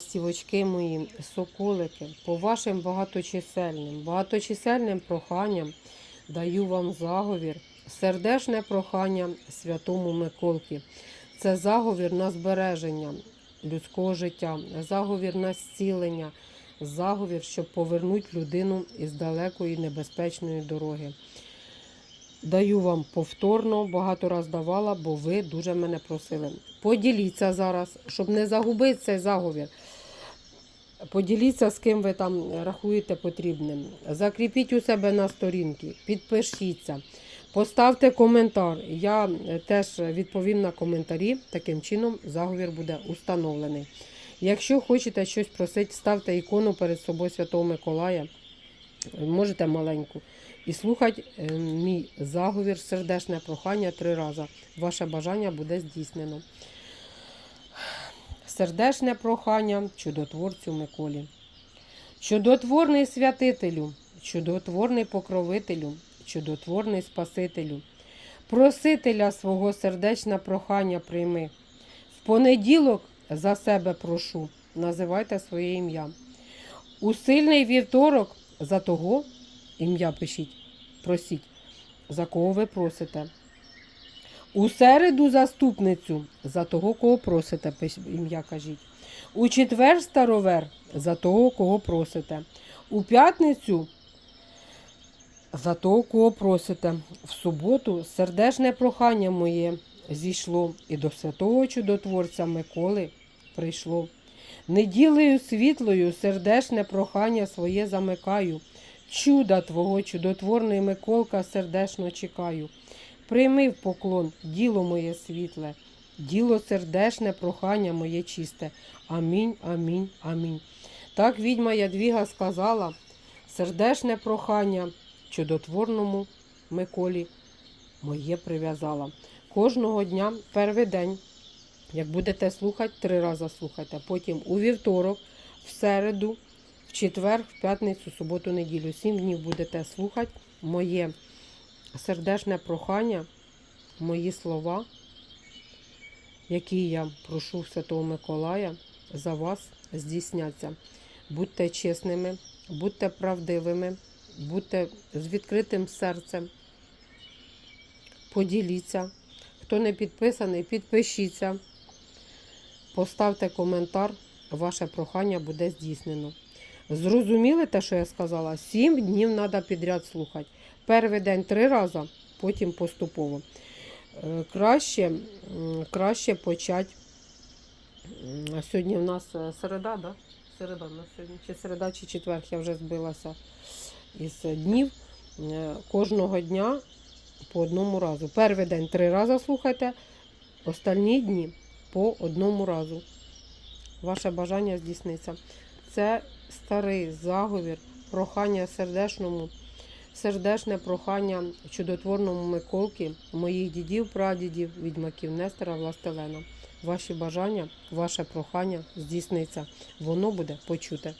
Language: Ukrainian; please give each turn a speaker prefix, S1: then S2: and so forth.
S1: Стівочки мої, соколики, по вашим багаточисельним, багаточисельним проханням даю вам заговір, сердечне прохання святому Миколки. Це заговір на збереження людського життя, заговір на зцілення, заговір, щоб повернути людину із далекої небезпечної дороги. Даю вам повторно, багато раз давала, бо ви дуже мене просили. Поділіться зараз, щоб не загубити цей заговір. Поділіться, з ким ви там рахуєте потрібним. Закріпіть у себе на сторінки, підпишіться, поставте коментар. Я теж відповім на коментарі. Таким чином заговір буде установлений. Якщо хочете щось просити, ставте ікону перед собою Святого Миколая. Можете маленьку. І слухати е, мій заговір, сердечне прохання три рази. Ваше бажання буде здійснено. Сердечне прохання чудотворцю Миколі. Чудотворний святителю, чудотворний покровителю, чудотворний Спасителю, просителя свого сердечне прохання прийми. В понеділок за себе прошу, називайте своє ім'я. У сильний вівторок за того ім'я пишіть, просіть, за кого ви просите. У середу заступницю за того, кого просите, ім'я кажіть. У четвер старовер за того, кого просите. У п'ятницю за того, кого просите. В суботу сердечне прохання моє зійшло і до святого чудотворця Миколи прийшло. Неділею світлою сердечне прохання своє замикаю. Чуда Твого, чудотворний Миколка, сердечно чекаю. Прийми в поклон діло моє світле, діло сердешне, прохання моє чисте. Амінь, амінь, амінь. Так відьма Ядвіга сказала, сердешне прохання чудотворному Миколі моє прив'язала. Кожного дня, перший день, як будете слухати, три рази слухайте. Потім у вівторок, в середу, в четвер, в п'ятницю, суботу, неділю. Сім днів будете слухати моє сердечне прохання, мої слова, які я прошу Святого Миколая, за вас здійсняться. Будьте чесними, будьте правдивими, будьте з відкритим серцем. Поділіться. Хто не підписаний, підпишіться. Поставте коментар, ваше прохання буде здійснено. Зрозуміли те, що я сказала? Сім днів треба підряд слухати. Перший день три рази, потім поступово. Е, Краще, краще почати. сьогодні в нас е, середа, да? Середа в нас сьогодні. Чи середа, чи четвер, я вже збилася із днів. Е, Кожного дня по одному разу. Перший день три рази слухайте, остальні дні по одному разу. Ваше бажання здійсниться. Це старий заговір, прохання сердечному, сердечне прохання чудотворному Миколки, моїх дідів, прадідів, відьмаків Нестора Властелена. Ваші бажання, ваше прохання здійсниться. Воно буде почуте.